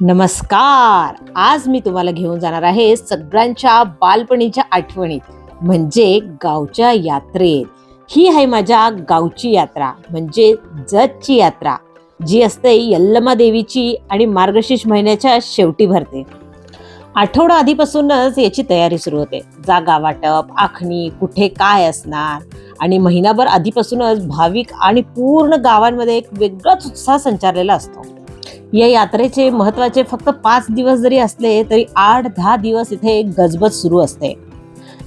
नमस्कार. आज मी तुम्हाला घेऊन जाणार आहे सगळ्यांच्या बालपणीच्या आठवणीत म्हणजे गावच्या यात्रेत. ही आहे माझ्या गावची यात्रा म्हणजे जतची यात्रा जी असते यल्लमा देवीची आणि मार्गशीर्ष महिन्याच्या शेवटी भरते. आठवडा आधीपासूनच याची तयारी सुरू होते. जागा वाटप आखणी कुठे काय असणार आणि महिनाभर आधीपासूनच भाविक आणि पूर्ण गावांमध्ये एक वेगळाच उत्साह संचारलेला असतो. या यात्रेचे महत्त्वाचे फक्त पाच दिवस जरी असले तरी आठ दहा दिवस इथे गजबज सुरू असते.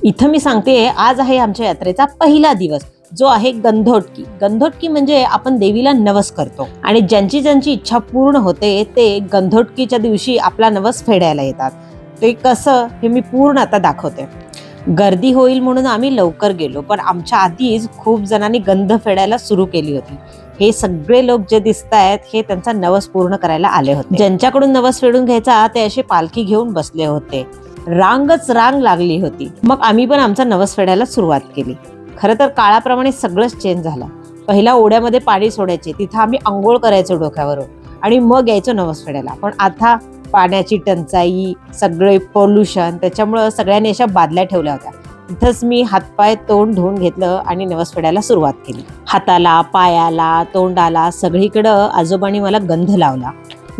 इथं मी सांगते आज आहे आमच्या यात्रेचा पहिला दिवस जो आहे गंधोटकी. गंधोटकी म्हणजे आपण देवीला नवस करतो. आणि ज्यांची ज्यांची इच्छा पूर्ण होते ते गंधोटकीच्या दिवशी आपला नवस फेडायला येतात. ते कसं हे मी पूर्ण आता दाखवते. गर्दी होईल म्हणून आम्ही लवकर गेलो पण आमच्या आधीच खूप जणांनी गंध फेडायला सुरू केली होती. हे सगळे लोक जे दिसत आहेत हे त्यांचा नवस पूर्ण करायला आले होते. ज्यांच्याकडून नवस फेडून घ्यायचा ते असे पालखी घेऊन बसले होते. रांगच रांग लागली होती. मग आम्ही पण आमचा नवस फेडायला सुरुवात केली. खरं तर काळाप्रमाणे सगळंच चेंज झालं. पहिला ओढ्यामध्ये पाणी सोडायचे तिथं आम्ही आंघोळ करायचो डोक्यावरून आणि मग यायचो नवस फेडायला. पण आता पाण्याची टंचाई सगळे पोल्युशन त्याच्यामुळं सगळ्यांनी अशा बादल्या ठेवल्या होत्या. तिथंच मी हातपाय तोंड धुवून घेतलं आणि नवस फेडायला सुरुवात केली. हाताला पायाला तोंडाला सगळीकडं आजोबांनी मला गंध लावला.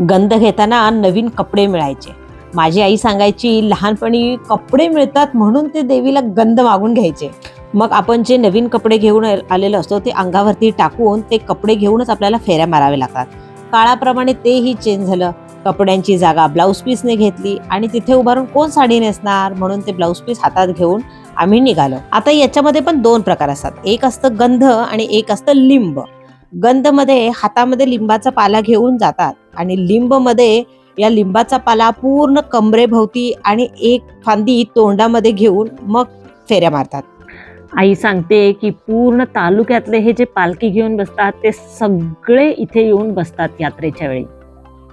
गंध घेताना नवीन कपडे मिळायचे. माझी आई सांगायची लहानपणी कपडे मिळतात म्हणून ते देवीला गंध मागून घ्यायचे. मग आपण जे नवीन कपडे घेऊन आलेलो असतो ते अंगावरती टाकून ते कपडे घेऊनच आपल्याला फेऱ्या मारावे लागतात. काळाप्रमाणे तेही चेंज झालं. कपड्यांची जागा ब्लाऊज पीसने घेतली आणि तिथे उभारून कोण साडी नेसणार म्हणून ते ब्लाऊज पीस हातात घेऊन आम्ही निघालो. आता याच्यामध्ये पण दोन प्रकार असतात. एक असतं गंध आणि एक असतं लिंब. गंधमध्ये हातामध्ये लिंबाचा पाला घेऊन जातात आणि लिंबमध्ये या लिंबाचा पाला पूर्ण कमरेभोवती आणि एक फांदी तोंडामध्ये घेऊन मग फेऱ्या मारतात. आई सांगते की पूर्ण तालुक्यातले हे जे पालखी घेऊन बसतात ते सगळे इथे येऊन बसतात यात्रेच्या वेळी.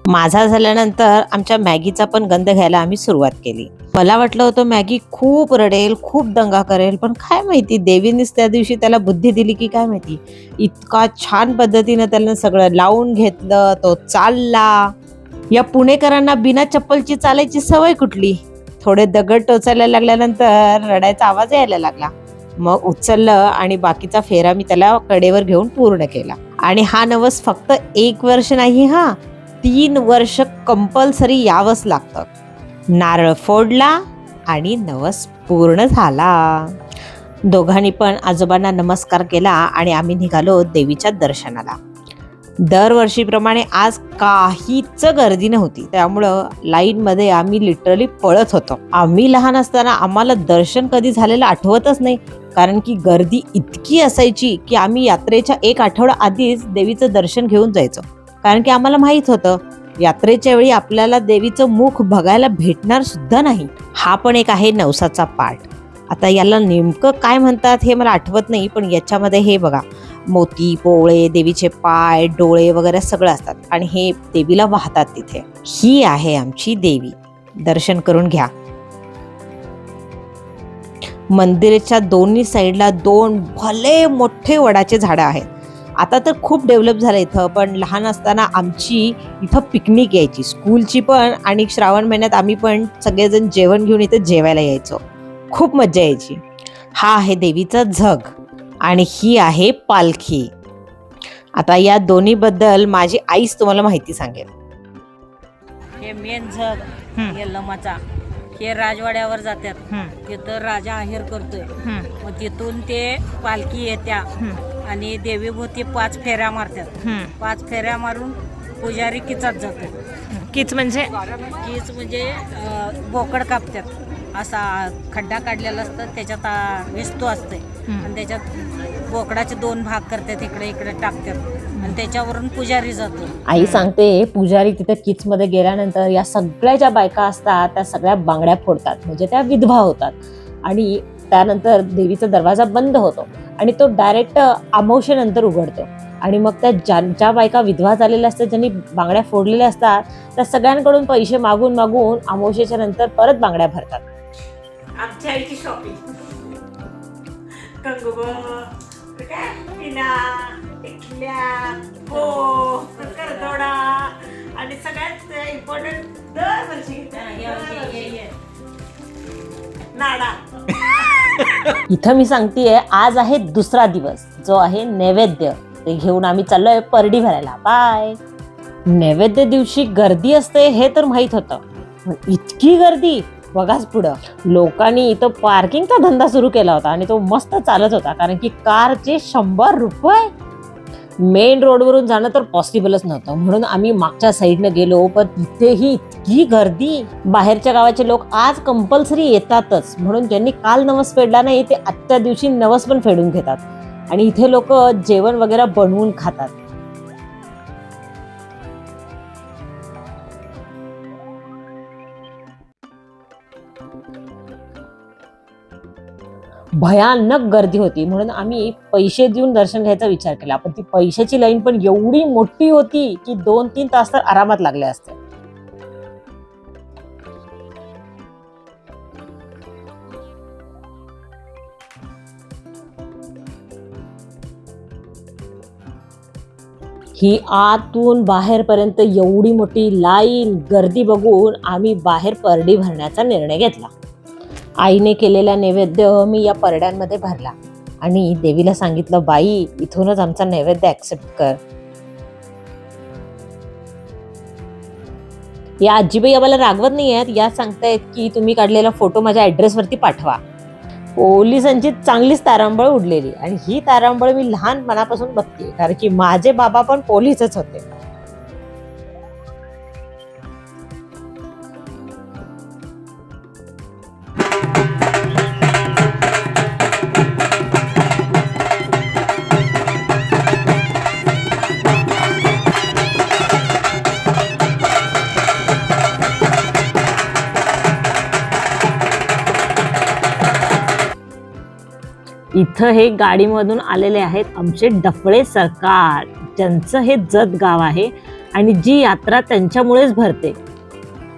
माझा झाल्यानंतर आमच्या मॅगीचा पण गंध घ्यायला आम्ही सुरुवात केली. मला वाटलं होतं मॅगी खूप रडेल खूप दंगा करेल पण काय माहिती देवीनेच त्या दिवशी त्याला बुद्धी दिली की काय माहिती? इतका छान पद्धतीनं त्याला सगळं लावून घेतलं तो चालला. या पुणेकरांना बिना चप्पलची चालायची सवय कुठली? थोडे दगड टोचायला लागल्यानंतर रडायचा आवाज यायला लागला. मग उचललं आणि बाकीचा फेरा मी त्याला कडेवर घेऊन पूर्ण केला. आणि हा नवस फक्त एक वर्ष नाही हा तीन वर्ष कंपल्सरी यावंच लागतं. नारळ फोडला आणि नवस पूर्ण झाला. दोघांनी पण आजोबांना नमस्कार केला आणि आम्ही निघालो देवीच्या दर्शनाला. दरवर्षीप्रमाणे आज काहीच गर्दी नव्हती. त्यामुळं लाईनमध्ये आम्ही लिटरली पळत होतो. आम्ही लहान असताना आम्हाला दर्शन कधी झालेलं आठवतच नाही. कारण की गर्दी इतकी असायची की आम्ही यात्रेच्या एक आठवडा आधीच देवीचं दर्शन घेऊन जायचो. कारण की आम्हाला माहीत होतं यात्रेच्या वेळी आपल्याला देवीचं मुख बघायला भेटणार सुद्धा नाही. हा पण एक आहे नवसाचा पाठ. आता याला नेमकं काय म्हणतात हे मला आठवत नाही पण याच्यामध्ये हे बघा मोती पोवळे देवीचे पाय डोळे वगैरे सगळं असतात आणि हे देवीला वाहतात तिथे. ही आहे आमची देवी. दर्शन करून घ्या. मंदिराच्या दोन्ही साईडला दोन भले मोठे वडाचे झाडं आहेत. आता तर खूप डेव्हलप झालं इथं पण लहान असताना आमची इथं पिकनिक यायची स्कूलची पण आणि श्रावण महिन्यात आम्ही पण सगळेजण जेवण घेऊन इथं जेवायला यायचो. खूप मजा यायची. हा आहे देवीचा झग आणि ही आहे पालखी. आता या दोन्हीबद्दल माझी आईच तुम्हाला माहिती सांगेल. हे मेन झग हे लमाचा. हे राजवाड्यावर जातात तिथं राजा आहेर करतोय. मग तिथून ते पालखी येत्या आणि देवीभोवती पाच फेऱ्या मारतात पाच फेऱ्या मारून पुजारी किचात जातो किच म्हणजे? कीच म्हणजे अं, बोकड कापतात असा खड्डा काढलेला असतं त्याच्यात विस्तू असते आणि त्याच्यात बोकडाचे दोन भाग करतात इकडे इकडे टाकतात आणि त्याच्यावरून पुजारी जातो. आई सांगते पुजारी तिथे किच मध्ये गेल्यानंतर या सगळ्या ज्या बायका असतात त्या सगळ्या बांगड्या फोडतात. म्हणजे त्या विधवा होतात. आणि त्यानंतर देवीचा दरवाजा बंद होतो. आणि तो डायरेक्ट अमावशेनंतर उघडतो. आणि मग त्या ज्या ज्या बायका विधवा झालेल्या असतात ज्यांनी बांगड्या फोडलेल्या असतात त्या सगळ्यांकडून पैसे मागून मागून अमावशेच्या नंतर परत बांगड्या भरतात. आमच्या आईची शॉपिंग टिकल्या हो करदोडा आणि सगळ्यात इम्पॉर्टंट दरवर्षी नाडा. इथं मी सांगतेय आज आहे दुसरा दिवस जो आहे नैवेद्य. ते घेऊन आम्ही चाललोय परडी भरायला. बाय. नैवेद्य दिवशी गर्दी असते हे तर माहीत होतं. पण इतकी गर्दी बघाच पुढं. लोकांनी इथं पार्किंगचा धंदा सुरू केला होता आणि तो मस्त चालत होता कारण की कारचे शंभर रुपये मेन रोडवरून जाणं तर पॉसिबलच नव्हतं. म्हणून आम्ही मागच्या साईडनं गेलो पण तिथेही इतकी गर्दी. बाहेरच्या गावाचे लोक आज कंपल्सरी येतातच. म्हणून ज्यांनी काल नवस फेडला नाही ते आजच्या दिवशी नवस पण फेडून घेतात. आणि इथे लोक जेवण वगैरे बनवून खातात. भयानक गर्दी होती. म्हणून आम्ही पैसे देऊन दर्शन घ्यायचा विचार केला. पण ती पैशाची लाईन पण एवढी मोठी होती की दोन तीन तास तर आरामात लागले असते. ही आतून बाहेरपर्यंत एवढी मोठी लाईन गर्दी बघून आम्ही बाहेर परडी भरण्याचा निर्णय घेतला. आईने केलेला नैवेद्य मी या परड्यांमध्ये भरला. आणि देवीला सांगितलं बाई इथूनच आमचा नैवेद्य ऍक्सेप्ट कर. या आजीबाई आम्हाला रागवत नाही आहेत. या सांगतायत की तुम्ही काढलेला फोटो माझ्या ऍड्रेसवरती पाठवा. पोलिसांची चांगलीच तारांबळ उडलेली. आणि ही तारांबळ मी लहानपणापासून बघते कारण की माझे बाबा पण पोलीसच होते. इथं हे गाडीमधून आलेले आहेत आमचे डफळे सरकार. ज्यांचं हे जत गाव आहे आणि जी यात्रा त्यांच्यामुळेच भरते.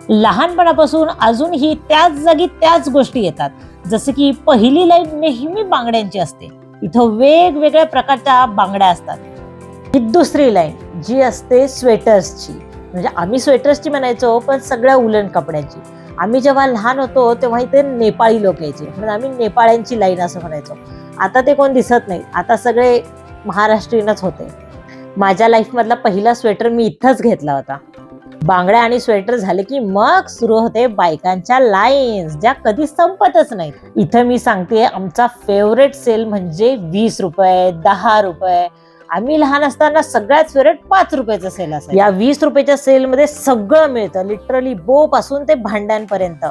लहानपणापासून अजूनही त्याच जागी त्याच गोष्टी येतात. जसं की पहिली लाईन नेहमी बांगड्यांची असते. इथं वेगवेगळ्या प्रकारच्या बांगड्या असतात. ही दुसरी लाईन जी असते स्वेटर्सची. म्हणजे आम्ही स्वेटर्सची म्हणायचो पण सगळ्या उलन कपड्यांची. आम्ही जेव्हा लहान होतो तेव्हा इथे नेपाळी लोक यायचे. म्हणजे आम्ही नेपाळ्यांची लाईन असं म्हणायचो. आता ते कोण दिसत नाही. आता सगळे महाराष्ट्रीयनच होते. माझ्या लाईफमधला पहिला स्वेटर मी इथंच घेतला होता. बांगड्या आणि स्वेटर झाले की मग सुरू होते बायकांच्या लाईन्स ज्या कधी संपतच नाहीत. इथं मी सांगते आमचा फेवरेट सेल म्हणजे वीस रुपये दहा रुपये. आम्ही लहान असताना सगळ्यात फेवरेट पाच रुपयाचा सेल असेल या वीस रुपयाच्या सेलमध्ये सगळं मिळतं. लिटरली बो पासून ते भांड्यांपर्यंत.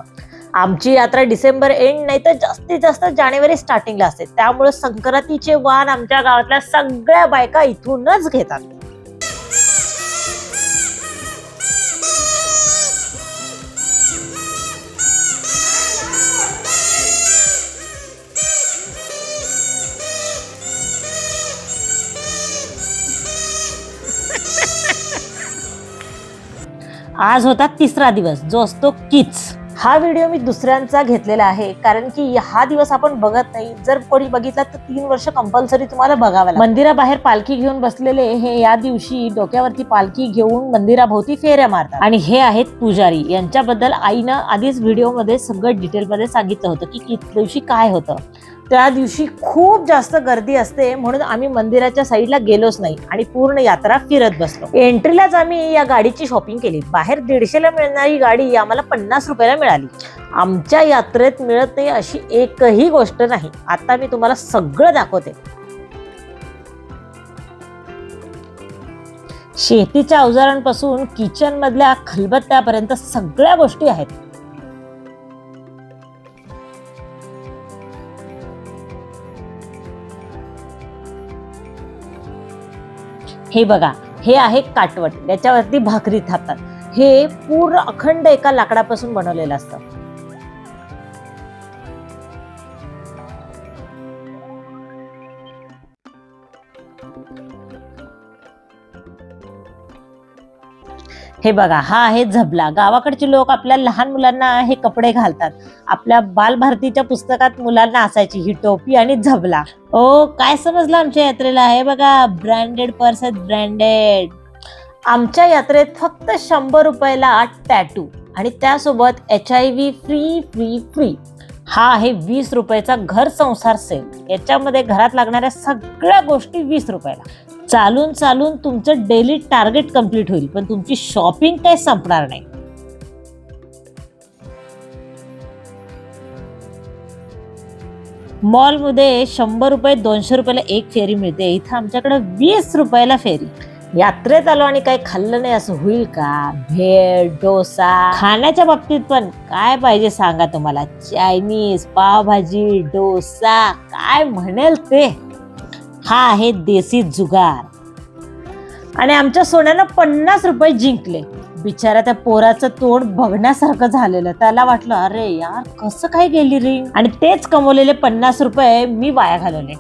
आमची यात्रा डिसेंबर एंड नाही तर जास्तीत जास्त जानेवारी स्टार्टिंगला असते. त्यामुळे संक्रांतीचे वाण आमच्या गावातल्या सगळ्या बायका इथूनच घेतात. आज होता तिसरा दिवस जो असतो किच. हा व्हिडिओ मी दुसऱ्यांचा घेतलेला आहे. कारण की हा दिवस आपण बघत नाही. जर कोणी बघितला तर तीन वर्ष कंपल्सरी तुम्हाला बघावं मंदिराबाहेर पालखी घेऊन बसलेले हे या दिवशी डोक्यावरती पालखी घेऊन मंदिराभोवती फेऱ्या मारतात. आणि हे आहेत पुजारी. यांच्याबद्दल आईनं आधीच व्हिडिओमध्ये सगळं डिटेलमध्ये सांगितलं होतं की दिवशी काय होतं. त्या दिवशी खूप जास्त गर्दी असते म्हणून आम्ही मंदिराच्या साईडला गेलोच नाही आणि पूर्ण यात्रा फिरत बसलो. एंट्रीलाच आम्ही या गाडीची शॉपिंग केली. बाहेर दीडशेला मिळणारी गाडी आम्हाला पन्नास रुपयाला मिळाली. आमच्या यात्रेत मिळत नाही अशी एकही गोष्ट नाही. आता मी तुम्हाला सगळं दाखवते. शेतीच्या अवजारांपासून किचनमधल्या खलबत्त्यापर्यंत सगळ्या गोष्टी आहेत. हे बघा हे आहे काटवट याच्यावरती भाकरी थापतात. हे पूर्ण अखंड एका लाकडापासून बनवलेलं असतं. हे बघा हा आहे झबला. गावाकडचे लोक आपल्या लहान मुलांना हे कपडे घालतात. आपल्या बालभारतीच्या पुस्तकात मुलांना असायची ही टोपी आणि झबला. ओ काय समजलं आमच्या यात्रेला? हे बघा ब्रँडेड पर्स आहेत ब्रँडेड आमच्या यात्रेत फक्त शंभर रुपयाला टॅटू आणि त्यासोबत H I V free free free हा आहे वीस रुपयाचा घर संसार सेल याच्यामध्ये घरात लागणाऱ्या सगळ्या गोष्टी वीस रुपयाला. चालून चालून तुमचं डेली टार्गेट कंप्लीट होईल पण तुमची शॉपिंग काही संपणार नाही. मॉलमध्ये शंभर रुपये दोनशे रुपयाला एक फेरी मिळते. इथं आमच्याकडे वीस रुपयाला फेरी. यात्रेत आलो आणि काही खाल्लं नाही असं होईल का? भेळ डोसा? खाण्याच्या बाबतीत पण काय पाहिजे सांगा तुम्हाला? चायनीज पावभाजी डोसा काय म्हणेल ते? हा आहे देसी जुगार. आणि आमच्या सोन्यानं पन्नास रुपये जिंकले. बिचारा त्या पोराचं तोंड बघण्यासारखं झालेलं. त्याला वाटलं अरे यार कसं काय गेली रे? आणि तेच कमवलेले पन्नास रुपये मी वाया घालवले.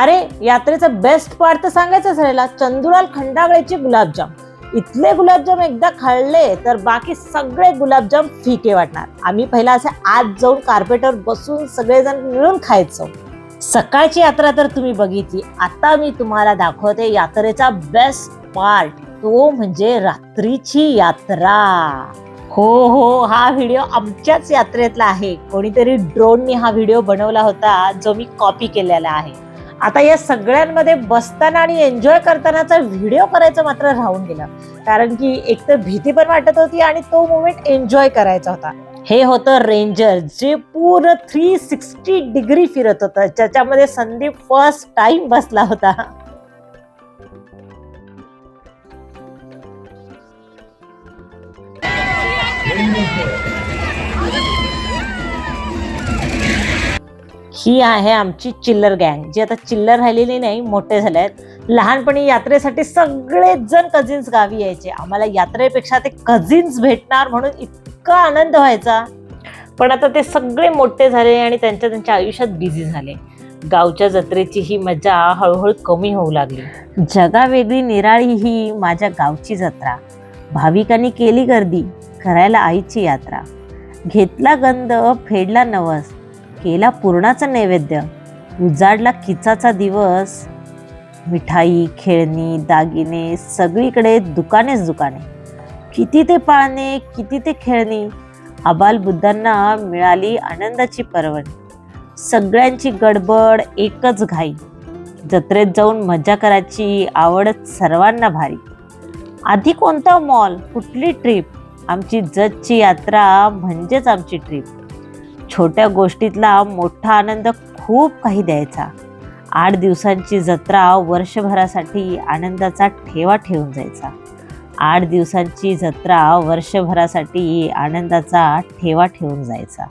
अरे यात्रेचा बेस्ट पार्ट तर सांगायचंच राहिला. चंदुराल खंडागळेचे गुलाबजाम. इथले गुलाबजाम एकदा खाल्ले तर बाकी सगळे गुलाबजाम फिके वाटणार. आम्ही पहिला असे आत जाऊन कार्पेटवर बसून सगळेजण मिळून खायचो. सकाळची यात्रा तर तुम्ही बघितली. आता मी तुम्हाला दाखवते यात्रेचा बेस्ट पार्ट तो म्हणजे रात्रीची यात्रा. हो हो हा व्हिडिओ आमच्याच यात्रेतला आहे. कोणीतरी ड्रोननी हा व्हिडिओ बनवला होता जो मी कॉपी केलेला आहे. आता या सगळ्यांमध्ये बसताना आणि एन्जॉय करतानाचा व्हिडिओ करायचं मात्र राहून गेलं. कारण की एक तर भीती पण वाटत होती आणि तो मुमेंट एन्जॉय करायचा होता. हे होतं रेंजर जे पूर्ण थ्री सिक्स्टी डिग्री फिरत होतं. ज्याच्यामध्ये संदीप फर्स्ट टाइम बसला होता. ही आहे आमची चिल्लर गँग. जी आता चिल्लर राहिलेली नाही मोठे झाले आहेत. लहानपणी यात्रेसाठी सगळेच जण कझिन्स गावी यायचे. आम्हाला यात्रेपेक्षा ते कझिन्स भेटणार म्हणून इतका आनंद व्हायचा. पण आता ते सगळे मोठे झाले आणि त्यांच्या त्यांच्या आयुष्यात बिझी झाले. गावच्या जत्रेची ही मजा हळूहळू कमी होऊ लागली. जगावेगळी निराळी ही माझ्या गावची जत्रा. भाविकांनी केली गर्दी करायला आईची यात्रा. घेतला गंध फेडला नवस. केला पूर्णाचा नैवेद्य. उजाडला किचाचा दिवस. मिठाई खेळणी दागिने सगळीकडे दुकानेच दुकाने. किती ते पाळणे किती ते खेळणी आबाल बुद्धांना मिळाली आनंदाची पर्वणी सगळ्यांची गडबड एकच घाई. जत्रेत जाऊन मजा करायची आवड सर्वांना भारी. आधी कोणता मॉल कुठली ट्रिप? आमची जजची यात्रा म्हणजेच आमची ट्रिप. छोट्या गोष्टीतला मोठा आनंद खूप काही द्यायचा. आठ दिवसांची जत्रा वर्षभरासाठी आनंदाचा ठेवा ठेवून जायचा. आठ दिवसांची जत्रा वर्षभरासाठी आनंदाचा ठेवा ठेवून जायचा.